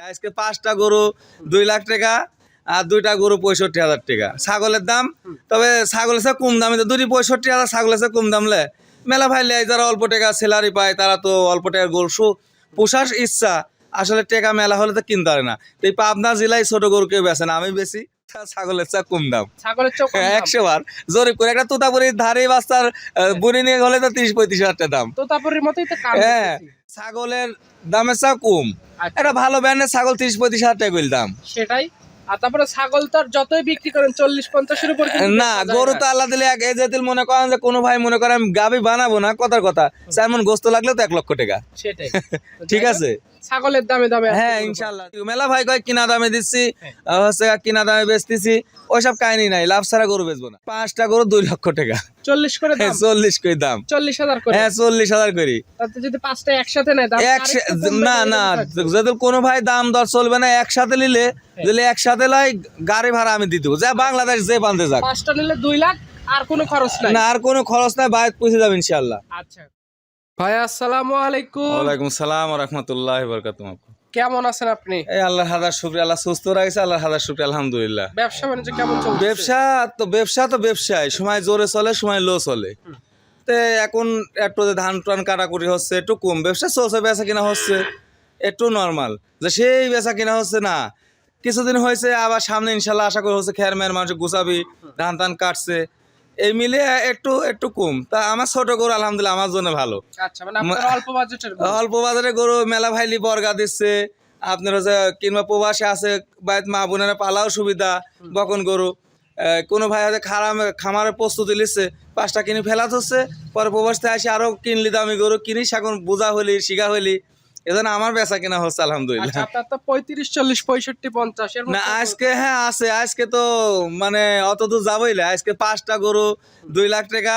আজকে পাঁচটা গরু দুই লাখ টাকা আর দুইটা গরু পঁয়ষট্টি হাজার টাকা। ছাগলের দাম তবে ছাগলের সে কম দামে তো দুটি পঁয়ষট্টি হাজার ছাগলের সে কম দাম লে। মেলা ভাই লেয় যারা অল্প টাকা স্যালারি পায় তারা তো অল্প টাকার গরু পোষার ইচ্ছা। আসলে টাকা মেলা হলে তো কিনতে পারে না। তো এই পাবনা জেলায় ছোট গরু কেউ বেছে না আমি বেশি ছাগলের চা কম দাম। একশো বার। জরিপ করে একটা তোতাপুরির ধারে বাস্তার বুড়ি নিয়ে হলে তো তিরিশ পঁয়ত্রিশ হাজার টাকা দাম। তোতাপুরির মতোই তো হ্যাঁ ছাগলের দামের চা কম। একটা ভালো ব্র্যান্ডের ছাগল তিরিশ পঁয়ত্রিশ হাজার টাকা দাম। সেটাই। আর তারপরে ছাগল তো আর যতই বিক্রি করেন চল্লিশ পঞ্চাশের উপর না গরু তো আল্লাহ দিলে এক এই জাতির মনে করেন যে কোনো ভাই মনে করেন আমি গাবি বানাবো না কথার কথা। চারমন গোস্ত লাগলে তো এক লক্ষ টাকা। সেটাই। ঠিক আছে? ছাগলের দামে দামে হ্যাঁ। ইনশাল্লাহ মেলা ভাই কয় কিনা দামে দিচ্ছি হ্যাঁ। হচ্ছে কিনা দামে বেচতেছি। ওইসব কাহিনী নাই লাভ ছাড়া গরু বেচবো না। পাঁচটা গরু দুই লক্ষ টাকা। চল্লিশ করে হ্যাঁ চল্লিশ কই দাম? চল্লিশ হাজার করে। হ্যাঁ চল্লিশ হাজার করি। তাতে যদি পাঁচটা একসাথে নেয় দাম এক আরেকটু কমবে না না যদি কোনো ভাই দাম দর চলবে না একসাথে নিলে হ্যাঁ। একসাথে লাই গাড়ি ভাড়া আমি দিয়ে দেবো। যা বাংলাদেশ যে বান্ধে যাক। পাঁচটা নিলে দুই লাখ আর কোনো খরচ নাই। না আর কোনো খরচ নাই বাইরে পৌঁছে যাবে ইনশাল্লাহ আচ্ছা। ভাই আসসালামু আলাইকুম। ওয়ালাইকুম সালাম রহমতুল্লাহ বরকাত কেমন আছেন আপনি? এই আল্লাহর হাজার শুক্র আল্লাহ সুস্থ রাখছে আল্লাহর হাজার শুক্র আলহামদুলিল্লাহ। ব্যবসা বাণিজ্য কেমন চলছে? ব্যবসা তো ব্যবসা তো ব্যবসায় সময় জোরে চলে সময় লো চলে। তে এখন একটু যে ধান টান কাটাকুটি হচ্ছে একটু কম। ব্যবসা চলছে বেচা কিনা হচ্ছে একটু নর্মাল যে সেই বেচা কিনা হচ্ছে না। কিছুদিন হয়েছে আবার সামনে ইনশাল্লাহ আশা করি হচ্ছে খেয়ার মেয়ের মানুষ গুছাবি ধান টান কাটছে। এই মিলে একটু একটু কম। তা আমার ছোট গরু আলহামদুলিল্লাহ আমার জন্য ভালো। আচ্ছা মানে অল্প বাজেটের অল্প বাজারে গরু মেলা ভাইলি বর্গা দিচ্ছে। আপনার হচ্ছে কিংবা প্রবাসে আছে বাইত মা বোনেরা পালাও সুবিধা বকন গরু। কোনো ভাই হয়তো খারাম খামারের প্রস্তুতি নিচ্ছে পাঁচটা কিনে ফেলাত হচ্ছে পরে প্রবাস থেকে আসে আরও কিনলি দামি গরু কিনিস এখন বোঝা হলি শিখা হইলি এজন্য আমার বেচা কিনা হচ্ছে আলহামদুলিল্লাহ। আচ্ছা আপনার তো পঁয়ত্রিশ চল্লিশ পঁয়ষট্টি পঞ্চাশ না আজকে হ্যাঁ আছে। আজকে তো মানে অত দূর যাবোই না। আজকে পাঁচটা গরু দুই লাখ টাকা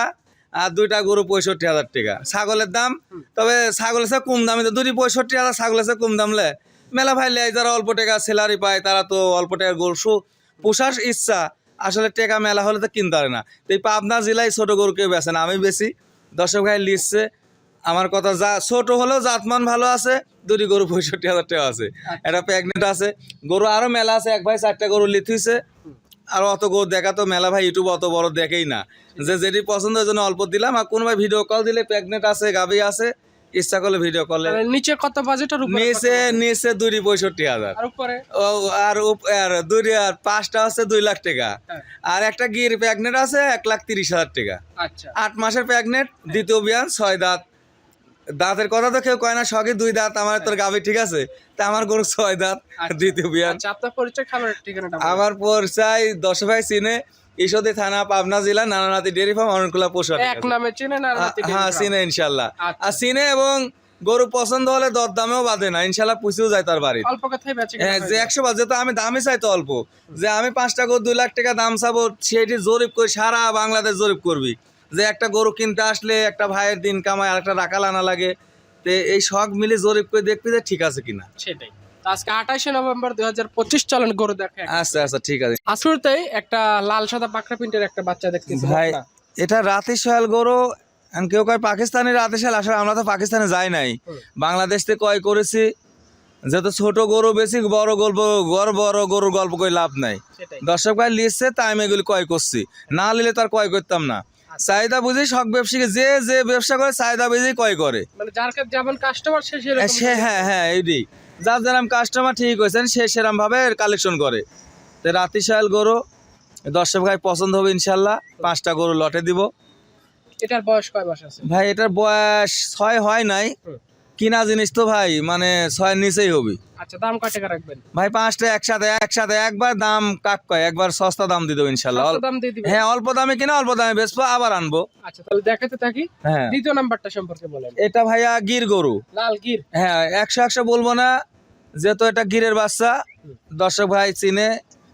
আর দুইটা গরু পঁয়ষট্টি হাজার টাকা। ছাগলের দাম তবে ছাগল আছে কম দামে তো দুটি পঁয়ষট্টি হাজার ছাগলের সে কম দাম লে মেলা ভাই লেয় যারা অল্প টাকা স্যালারি পায় তারা তো অল্প টাকার গরু পোষার ইচ্ছা। আসলে টাকা মেলা হলে তো কিনতে পারে না। তো এই পাবনা জেলায় ছোট গরু কেউ বেছে না আমি বেশি দর্শক ভাই লিখছে আমার কথা যা ছোট হলেও জাতমান ভালো আছে দুটি গরু পঁয়ষট্টি হাজার টাকা আছে। একটা প্রেগনেন্ট আছে গরু আরও মেলা আছে এক ভাই চারটা গরু লিথুইছে আর অত গরু দেখা তো মেলা ভাই ইউটিউব অত বড় দেখেই না। যে যেটি পছন্দ ওই জন্য অল্প দিলাম আর কোনো ভাই ভিডিও কল দিলে প্রেগনেন্ট আছে গাবি আছে ইচ্ছা করলে ভিডিও কলে নিচে কত উপরে নিচে নিচে দুটি পঁয়ষট্টি হাজার। আর আর দুই আর পাঁচটা হচ্ছে দুই লাখ টাকা। হ্যাঁ। আর একটা গির প্রেগনেন্ট আছে এক লাখ তিরিশ হাজার টাকা। আচ্ছা। আট মাসের প্রেগনেন্ট দ্বিতীয় বিয়ান ছয় দাঁত। দাঁতের কথা তো কেউ কয় না সবই দুই দাঁত আমার তোর গাভি ঠিক আছে? তা আমার গরু ছয় দাঁত আচ্ছা। দ্বিতীয় বিয়ান আচ্ছা আপনার পরিচয় খাবারের ঠিকানাটা। আমার পরিচয় দশ ভাই চিনে ঈশ্বরদী থানা পাবনা জেলা নানানাতি ডেয়ারি ফার্ম অরণকুলা পশু এক নামে চেনেন আর নাতি হ্যাঁ চিনে ইনশাল্লাহ। আচ্ছা। আর চিনে এবং গরু পছন্দ হলে দর দামেও বাঁধে না ইনশাল্লাহ পুষেও যায় তার বাড়ি। অল্প কথাই হ্যাঁ যে একশো বাজে তো আমি দামই চাই তো অল্প। যে আমি পাঁচটা গরু দুই লাখ টাকা দাম চাবো সেটি জরিপ করে সারা বাংলাদেশ জরিপ করবি। যে একটা গরু কিনতে আসলে একটা ভাইয়ের দিন কামায় আর একটা রাখাল আনা লাগে। তো এই শখ মিলে জরিপ করে দেখবি যে ঠিক আছে কিনা। সেটাই। আজকে আঠাশে নভেম্বর দুই হাজার পঁচিশ চলেন গরু দেখে আচ্ছা আচ্ছা ঠিক আছে। আসুরতেই একটা লাল সাদা পাকড়া প্রিন্টের একটা বাচ্চা দেখতেছি ভাই এটা রাতে সোয়াল গরু কেউ কয় রাতে আসলে আমরা তো পাকিস্তানে যাই নাই। বাংলাদেশ থেকে কয় করেছি যেহেতু ছোট গরু বেশি বড় গল্প বড় বড় গরুর গল্প করে লাভ নাই। দর্শক ভাই লিখছে তাই আমি এগুলি ক্রয় করছি। না নিলে তার ক্রয় করতাম না। চাহিদা বুঝে শখ ব্যবসায়ী যে যে ব্যবসা করে চাহিদা বুঝেই ক্রয় করে। মানে যার কাছে যেমন কাস্টমার সে সেরকম সে হ্যাঁ হ্যাঁ এইটি যার যেরকম কাস্টমার ঠিক হয়েছেন সে সেরকম ভাবে কালেকশন করে। তো রাতি সাহেল গরু দর্শক ভাই পছন্দ হবে ইনশাল্লাহ পাঁচটা গরু লটে দিব। এটার বয়স কয় মাস আছে? ভাই এটার বয়স ছয় হয় নাই। কিনা জিনিস তো ভাই মানে ছয়ের নিচেই হবে। আচ্ছা দাম কয় টাকা রাখবেন? ভাই পাঁচটা একসাথে একসাথে একবার দাম কাক কয় একবার সস্তা দাম দিয়ে দেবো ইনশাল্লাহ। অল্প- দাম দিয়ে দিবেন? হ্যাঁ অল্প দামে কিনা অল্প দামে বেচবো আবার আনব। আচ্ছা তাহলে দেখাতে থাকি। হ্যাঁ। দ্বিতীয় নাম্বারটা সম্পর্কে বলেন। এটা ভাইয়া গির গরু। লাল গির? হ্যাঁ একশো একশো বলব না যেহেতু এটা গিরের বাচ্চা দর্শক ভাই চিনে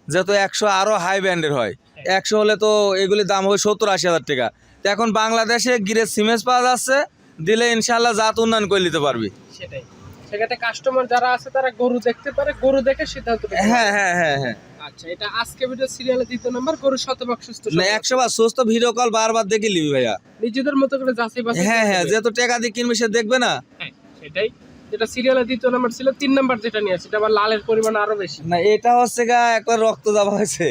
যেহেতু একশো আরও হাই ব্যান্ডের হয়। একশো হলে তো এগুলির দাম হবে সত্তর আশি হাজার টাকা। এখন বাংলাদেশে গিরের সিমেন্স পাওয়া যাচ্ছে দিলে ইনশাল্লাহ জাত উন্নয়ন করে নিতে পারবি। সেটাই। সেক্ষেত্রে কাস্টমার যারা আছে তারা গরু দেখতে পারে গরু দেখে সিদ্ধান্ত হ্যাঁ হ্যাঁ হ্যাঁ হ্যাঁ। আচ্ছা এটা আজকে ভিডিও সিরিয়ালে দ্বিতীয় নাম্বার গরু শতভাগ সুস্থ না একশো বার সুস্থ ভিডিও কল বারবার দেখে ভাইয়া। নিজেদের মতো করে যাচাই বাছাই হ্যাঁ হ্যাঁ যেহেতু টাকা দিয়ে কিনবি সে দেখবে না। হ্যাঁ সেটাই। যেটা সিরিয়ালের দ্বিতীয় নাম্বার ছিল তিন নাম্বার যেটা নিয়ে সেটা আবার লালের পরিমাণ আরও বেশি। না এটা হচ্ছে গা একবার রক্ত যাওয়া হয়েছে।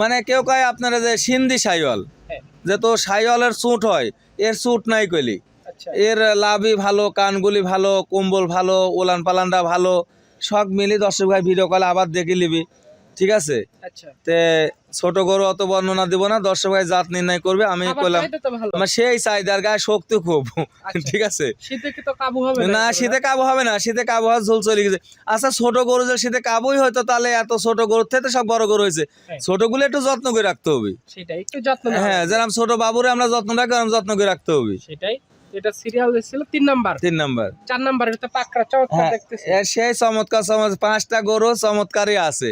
মানে কেউ কয় আপনারা যে সিন্ধি সাইওয়াল হ্যাঁ। যে তো সাইওয়ালের স্যুট হয় এর স্যুট নাই কইলি। এর লাভই ভালো কানগুলি ভালো কম্বল ভালো ওলান পালানটা ভালো সব মিলি দর্শক ভাই ভিডিও কলে আবার দেখে নিবি ঠিক আছে? আচ্ছা। তে ছোট গরু অত বর্ণনা দিব না দর্শক ভাই জাত নির্ণয় করবে আমি করলাম আমার সেই চাহিদার গায়ে শক্তি খুব আচ্ছা। ঠিক আছে? শীতে কি তো কাবু হবে? না শীতে কাবু হবে না শীতে কাবু হওয়ার ঝোল চলে গেছে। আচ্ছা ছোট গরু যে শীতে কাবুই হয়তো তাহলে এত ছোট গরুর থেকে সব বড় গরু হয়েছে। হ্যাঁ। ছোটগুলো একটু যত্ন করে রাখতে হবে। হ্যাঁ। যেরকম ছোট বাবুরে আমরা যত্ন রাখি যত্ন করে রাখতে হবে। সেটাই। এটা সিরিয়াল ছিল তিন নাম্বার। তিন নাম্বার। চার নাম্বার এটা পাকড়া চমৎকার হ্যাঁ দেখতেছি। সেই চমৎকার চমৎকার পাঁচটা গরু চমৎকারই আছে।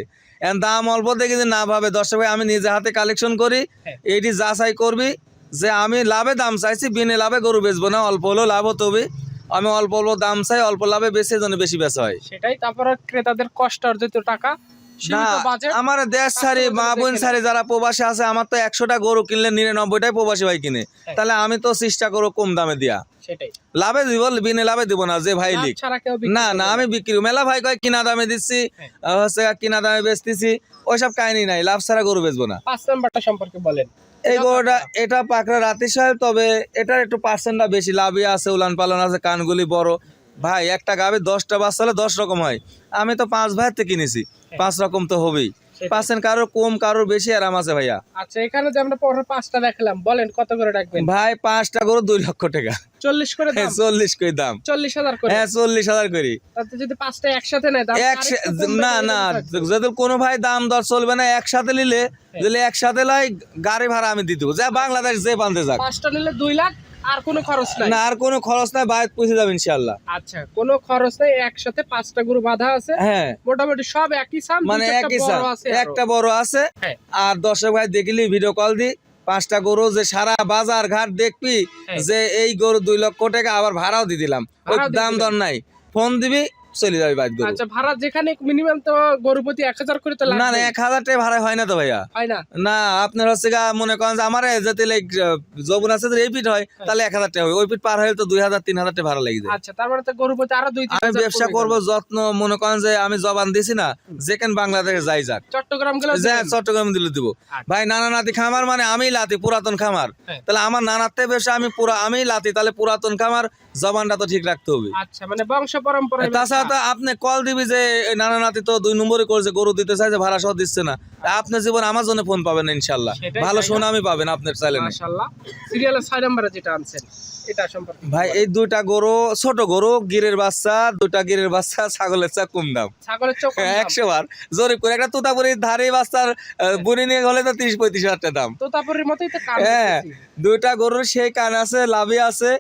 দাম অল্প দেখে যে না ভাবে দর্শক ভাই আমি নিজে হাতে কালেকশন করি হ্যাঁ। এইটি যাচাই করবি যে আমি লাভে দাম চাইছি বিনে লাভে গরু বেচবো না অল্প হলেও লাভ হতে হবে আমি অল্প অল্প দাম চাই অল্প লাভে বেশি জন্য বেশি বেচা হয়। সেটাই তারপরে ক্রেতাদের কষ্ট অর্জিত টাকা আমার দেশ কাস্টমার মা বোন। ছাড়ি যারা প্রবাসী আছে আমার তো একশোটা গরু কিনলে নিরানব্বইটাই প্রবাসী ভাই কিনে। তাহলে আমি তো চেষ্টা করব কম দামে দিয়া। লাভে দিব বিনে লাভে দিব না যে ভাই লিখ না না আমি বিক্রি মেলা ভাই কয় কিনা দামে দিচ্ছি হ্যাঁ। হচ্ছে কিনা দামে বেচতেছি ওইসব কাহিনী নাই লাভ ছাড়া গরু বেচবো না। পাঁচ নাম্বারটা সম্পর্কে বলেন। এই গরুটা এটা পাকড়া রাতি সাহেব তবে এটার একটু পার্সেন্টটা বেশি। লাভই আছে উলান পালন আছে কানগুলি বড়। ভাই একটা গাবে দশটা বাচ্চা হলে দশ রকম হয়। আমি তো পাঁচ ভাইয়ের থেকে কিনেছি। পাঁচ রকম তো হবেই। পার্সেন্ট কারোর কম কারোর বেশি আরাম আছে ভাইয়া। আচ্ছা এখানে যে আমরা পরে পাঁচটা দেখলাম বলেন কত করে রাখবেন? ভাই পাঁচটা গরু দুই লক্ষ টাকা। চল্লিশ করে দাম? চল্লিশ করে দাম। চল্লিশ হাজার করে? হ্যাঁ চল্লিশ হাজার করি। তাতে যদি পাঁচটা একসাথে নেয় না না যদি কোনো ভাই দাম দর চলবে না একসাথে নিলে যদি একসাথে লাই গাড়ি ভাড়া আমি দিয়ে দেবো। যা বাংলাদেশ যে বান্ধে যাক। পাঁচটা নিলে দুই লাখ আর কোনো খরচ নাই? না আর কোনো খরচ নাই বাইরে পৌঁছে যাবে আচ্ছা কোনো খরচ নাই একসাথে পাঁচটা গরু বাঁধা আছে? হ্যাঁ। মোটামুটি সব একই সাম মানে একই সাম একটা বড় আছে। হ্যাঁ। আর দর্শক ভাই দেখলি ভিডিও কল দি পাঁচটা গরু যে সারা বাজার ঘাট দেখবি হ্যাঁ। যে এই গরু দুই লক্ষ টাকা আবার ভাড়াও দিয়ে দিলাম। দাম দর নাই। ফোন দিবি চলে যাবে বাইক গরু। আচ্ছা ভাড়া যেখানে মিনিমাম তো গরু প্রতি এক হাজার করে তো না না এক হাজার টাকা ভাড়া হয় না তো ভাইয়া। হয় না? না আপনার হচ্ছে গা মনে করেন যে আমার যেতে যৌবন আছে যে এই পিঠ হয় তাহলে এক হাজার টাকা হয় ওই পিঠ পার হলে তো দুই হাজার তিন হাজার টাকা ভাড়া লেগে যায়। আচ্ছা তার মানে তো গরু প্রতি আরও দুই আমি ব্যবসা করব যত্ন মনে করেন যে আমি জবান দিছি না যেখানে বাংলাদেশে যাই যাক। চট্টগ্রাম গেলে চট্টগ্রাম দিলে দিব। আচ্ছা। ভাই নানা নাতি খামার মানে আমি লাতি পুরাতন খামার। হ্যাঁ। তাহলে আমার নানাতে বেশি আমি পুরা আমি লাতি তাহলে পুরাতন খামার জবানটা তো ঠিক রাখতে হবে। আচ্ছা মানে বংশ পরম্পরা তাছাড়া তো আপনি কল দিবি যে নানা নাতি তো দুই নম্বরই করছে গরু দিতে চাইছে ভাড়া সহ দিচ্ছে না। আপনার জীবন আমার জন্য ফোন পাবেন ইনশাল্লাহ ভালো তাই না? সুনামি পাবেন আপনার চাইলে না মাশাআল্লাহ। সিরিয়ালের ছয় নম্বরে যেটা আনছেন ভাই এই দুইটা গরু ছোট গরু গিরের বাচ্চা দুটা গিরের বাচ্চা ছাগলের চা কম দাম। একশো বার জরিপ করে একটা তোতাপুরির ধারে বাচ্চার বুড়ি নিয়ে গেলে তো তিরিশ পঁয়ত্রিশ হাজার টাকা দাম। তোতাপুরির মতোই তো কান হ্যাঁ দুইটা গরুর সেই কান আছে লাভি আছে।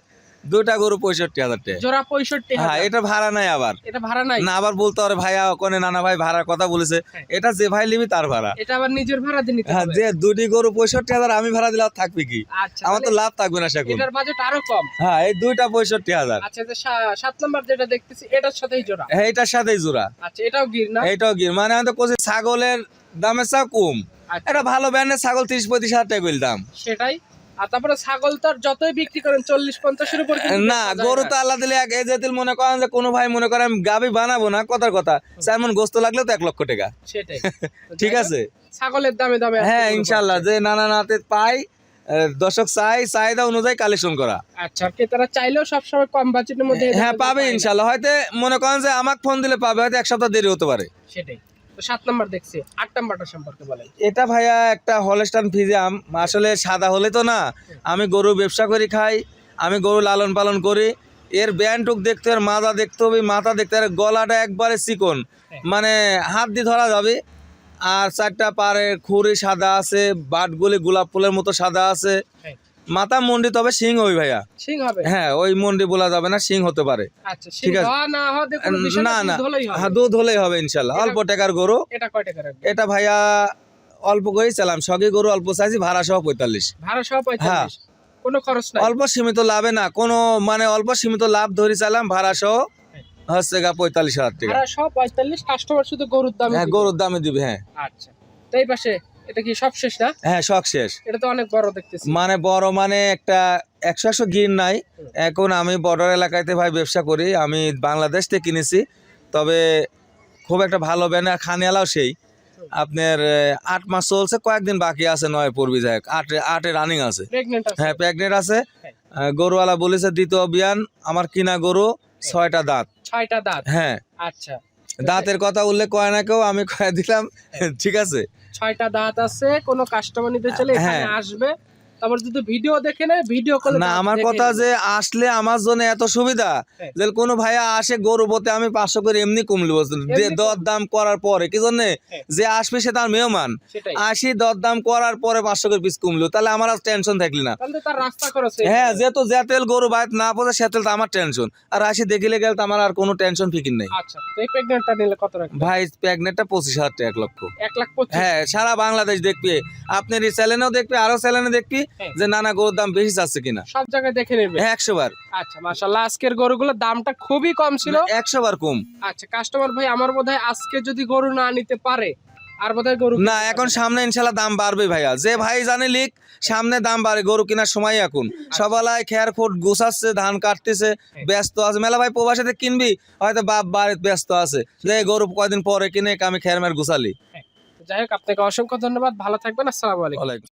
দুইটা গরু পঁয়ষট্টি হাজার টাকা। জোড়া পঁয়ষট্টি হ্যাঁ এটা ভাড়া নাই আবার। এটা ভাড়া নাই? না আবার বলতে পারে ভাইয়া ওখানে নানা ভাই ভাড়ার কথা বলেছে। হ্যাঁ। এটা যে ভাই নিবি তার ভাড়া। এটা আবার নিজের ভাড়া দিয়ে নিতে হ্যাঁ যে দুটি গরু পঁয়ষট্টি হাজার আমি ভাড়া দিলে থাকবে কি? আচ্ছা আমার তো লাভ থাকবে না সেরকম এটার বাজেট আরও কম। হ্যাঁ এই দুইটা পঁয়ষট্টি হাজার। আচ্ছা যে সাত নম্বর যেটা দেখতেছি এটার সাথেই জোড়া? হ্যাঁ এটার সাথেই জোড়া। আচ্ছা এটাও গির না? এইটাও কি মানে আমি তো কোথায় ছাগলের দামের চা কম। আচ্ছা, এটা ভালো ব্র্যান্ডের ছাগল তিরিশ পঁয়ত্রিশ হাজার টাকা দাম। সেটাই? আর তারপরে ছাগল তো যতই বিক্রি করেন চল্লিশ পঞ্চাশের উপর না গরু তো আল্লাহ দিলে এক এই মনে করেন যে কোনো ভাই মনে করেন গাবি বানাবো না কথার কথা। চারমন গোস্ত লাগলে তো এক লক্ষ টাকা। সেটাই। ঠিক আছে। ছাগলের দামে দামে হ্যাঁ ইনশাল্লাহ যে নানা নাতে পাই দর্শক চাই চাহিদা অনুযায়ী কালেকশন করা। আচ্ছা ক্রেতারা চাইলেও সবসময় কম বাজেটের মধ্যে হ্যাঁ পাবে ইনশাল্লাহ হয়তো মনে করেন যে আমাকে ফোন দিলে পাবে হয়তো এক সপ্তাহ দেরি হতে পারে। সেটাই। সাত নম্বর দেখছি আট নম্বরটা সম্পর্কে বলেন। এটা ভাইয়া একটা হলস্টান ফিজিয়াম আসলে সাদা হলে তো না। আমি গরু ব্যবসা করি খাই আমি গরু লালন পালন করি। এর ব্যান্ডটুক দেখতে হবে মাথা দেখতে হবে মাথা দেখতে হবে গলাটা একবারে চিকন। মানে হাত দিয়ে ধরা যাবে। আর চারটা পারে খুরি সাদা আছে বাটগুলি গোলাপ ফুলের মতো সাদা আছে। হ্যাঁ। মাথা মন্ডি তবে সিং ওই ভাইয়া। সিং হবে? হ্যাঁ ওই মন্ডি বলা যাবে না সিং হতে পারে। আচ্ছা ঠিক আছে। না না হ্যাঁ, দুধ হলেই হবে ইনশাল্লাহ। অল্প টাকার গরু। এটা কয় টাকা এটা ভাইয়া অল্প করেই চালাম। সঙ্গে গরু অল্প চাইছি ভাড়া সহ পঁয়তাল্লিশ। ভাড়া সহ পঁয়তাল্লিশ? কোনো খরচ নাই? অল্প সীমিত লাভে না কোনো মানে অল্প সীমিত লাভ ধরে চালাম ভাড়া সহ হচ্ছে গা পঁয়তাল্লিশ হাজার টাকা। ভাড়া সহ পঁয়তাল্লিশ কাস্টমার শুধু গরুর দামে হ্যাঁ গরুর দামে দিবে হ্যাঁ। আচ্ছা। তো এই পাশে এটা কি সব শেষ না? হ্যাঁ শখ শেষ। এটা তো অনেক বড় দেখতেছি। মানে বড় মানে একটা একশো একশো গির নাই। এখন আমি বর্ডার এলাকাতে ভাই ব্যবসা করি আমি বাংলাদেশ থেকে কিনেছি। তবে খুব একটা ভালো ব্যান আর খানিয়ালাও সেই। আপনার আট মাস চলছে কয়েকদিন বাকি আছে নয় পূর্বী যায় আটে আটে রানিং আছে। হ্যাঁ প্রেগনেন্ট আছে। গরুওয়ালা বলেছে দ্বিতীয় অভিযান আমার কিনা গরু ছয়টা দাঁত। ছয়টা দাঁত? হ্যাঁ। আচ্ছা। দাঁতের কথা উল্লেখ করে না কেউ আমি কয়ে দিলাম ঠিক আছে ছয়টা দাঁত আছে কোনো কাস্টমার নিতে চলে এখানে হ্যাঁ। আসবে তারপর যদি ভিডিও দেখে নেয় ভিডিও কলে না আমার কথা যে আসলে আমার জন্য এত সুবিধা হ্যাঁ। যে কোনো ভাইয়া আসে গরু আমি পাঁচশো করে এমনি কমলি দর দাম করার পরে কি জন্য? হ্যাঁ। যে আসবে সে তার মেহমান। আসি দর দাম করার পরে পাঁচশো করে পিস কমলো তাহলে আমার আর টেনশন থাকলি না। তাহলে তার রাস্তা খরচ হ্যাঁ যেহেতু যে তেল গরু বাইত না পড়ে সে তেল তো আমার টেনশন আর আসি দেখিলে গেলে তো আমার আর কোনো টেনশন ফিকির নেই। আচ্ছা এই প্রেগনেন্টটা নিলে কত ভাই পঁচিশ হাজার টাকা এক লক্ষ। এক লাখ হ্যাঁ সারা বাংলাদেশ দেখবি। আপনার এই চ্যানেলেও দেখবি আরও চ্যানেলে দেখবি। যে নানা গরুর দাম বেশি যাচ্ছে কিনা। সব জায়গায় দেখে নেবে? হ্যাঁ একশো বার। আচ্ছা মাশাল্লাহ আজকের গরুগুলোর দামটা খুবই কম ছিল। একশো বার কম। আচ্ছা কাস্টমার ভাই আমার বোধহয় আজকে যদি গরু না নিতে পারে আর বোধহয় গরু না এখন সামনে ইনশাল্লাহ দাম বাড়বে ভাইয়া। যে ভাই জানে লিক সামনে দাম বাড়ে গরু কেনার সময় এখন। সবালাই খেয়ার গুছাচ্ছে ধান কাটতেছে ব্যস্ত আছে। মেলা ভাই প্রবাসীতে কিনবি হয়তো বাপ বাড়িতে ব্যস্ত আছে। যে গরু কয়দিন পরে কিনে আমি খেয়ার গুছালি। যাই হোক আপনাকে অসংখ্য ধন্যবাদ। ভালো থাকবেন। আসসালামু আলাইকুম। ওয়ালাইকুম।